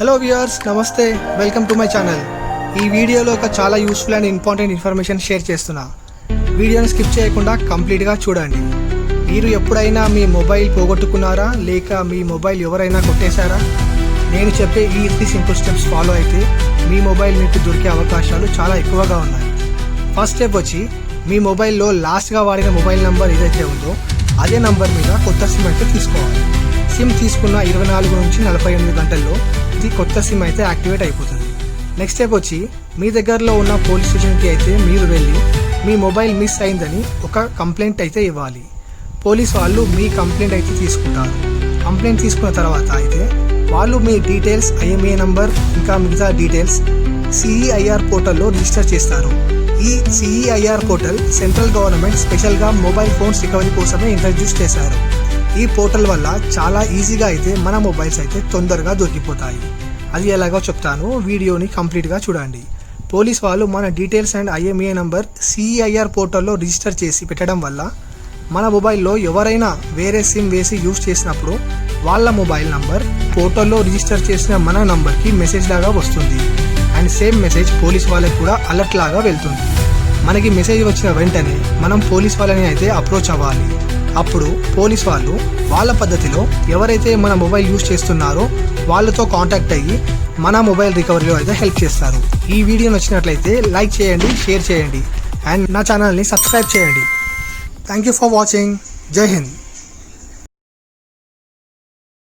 Hello viewers నమస్తే. Welcome to my channel ఈ వీడియోలో ఒక చాలా useful and important information share చేస్తున్నా. వీడియోని స్కిప్ చేయకుండా కంప్లీట్గా చూడండి. మీరు ఎప్పుడైనా మీ మొబైల్ పోగొట్టుకున్నారా? లేక మీ మొబైల్ ఎవరైనా కొట్టేశారా? నేను చెప్పే ఈ త్రీ సింపుల్ స్టెప్స్ ఫాలో అయితే మీ మొబైల్ మీకు దొరికే అవకాశాలు చాలా ఎక్కువగా ఉన్నాయి. ఫస్ట్ స్టెప్ వచ్చి మీ మొబైల్లో లాస్ట్గా వాడిన మొబైల్ నెంబర్ ఏదైతే ఉందో అదే నంబర్ మీద కొత్త సిమ్ అయితే తీసుకోవాలి. సిమ్ తీసుకున్న ఇరవై నాలుగు నుంచి నలభై ఎనిమిది గంటల్లో ఇది కొత్త సిమ్ అయితే యాక్టివేట్ అయిపోతుంది. నెక్స్ట్ స్టెప్ వచ్చి మీ దగ్గరలో ఉన్న పోలీస్ స్టేషన్కి అయితే మీరు వెళ్ళి మీ మొబైల్ మిస్ అయిందని ఒక కంప్లైంట్ అయితే ఇవ్వాలి. పోలీస్ వాళ్ళు మీ కంప్లైంట్ అయితే తీసుకుంటారు. కంప్లైంట్ తీసుకున్న తర్వాత అయితే వాళ్ళు మీ డీటెయిల్స్ ఐఎంఏ నంబర్ ఇంకా మిగతా డీటెయిల్స్ సిఈఐఆర్ పోర్టల్లో రిజిస్టర్ చేస్తారు. ఈ సిఈఐఆర్ పోర్టల్ సెంట్రల్ గవర్నమెంట్ స్పెషల్గా మొబైల్ ఫోన్స్ రికవరీ కోసమే ఇంట్రడ్యూస్ చేశారు. ఈ పోర్టల్ వల్ల చాలా ఈజీగా అయితే మన మొబైల్స్ అయితే తొందరగా దొరికిపోతాయి. అది ఎలాగో చెప్తాను వీడియోని కంప్లీట్గా చూడండి. పోలీస్ వాళ్ళు మన details and IMEI number CIR పోర్టల్లో రిజిస్టర్ చేసి పెట్టడం వల్ల మన మొబైల్లో ఎవరైనా వేరే సిమ్ వేసి యూజ్ చేసినప్పుడు వాళ్ళ మొబైల్ నంబర్ పోర్టల్లో రిజిస్టర్ చేసిన మన నంబర్కి మెసేజ్ లాగా వస్తుంది. అండ్ సేమ్ మెసేజ్ పోలీస్ వాళ్ళకి కూడా అలర్ట్ లాగా వెళ్తుంది. మనకి మెసేజ్ వచ్చిన వెంటనే మనం పోలీస్ వాళ్ళని అయితే అప్రోచ్ అవ్వాలి. అప్పుడు పోలీస్ వాళ్ళు వాళ్ళ పద్ధతిలో ఎవరైతే మన మొబైల్ యూజ్ చేస్తున్నారో వాళ్ళతో కాంటాక్ట్ అయ్యి మన మొబైల్ రికవరీలో అయితే హెల్ప్ చేస్తారు. ఈ వీడియో నచ్చినట్లయితే లైక్ చేయండి షేర్ చేయండి. అండ్ నా ఛానల్ని సబ్స్క్రైబ్ చేయండి. Thank you for watching. జై హింద్.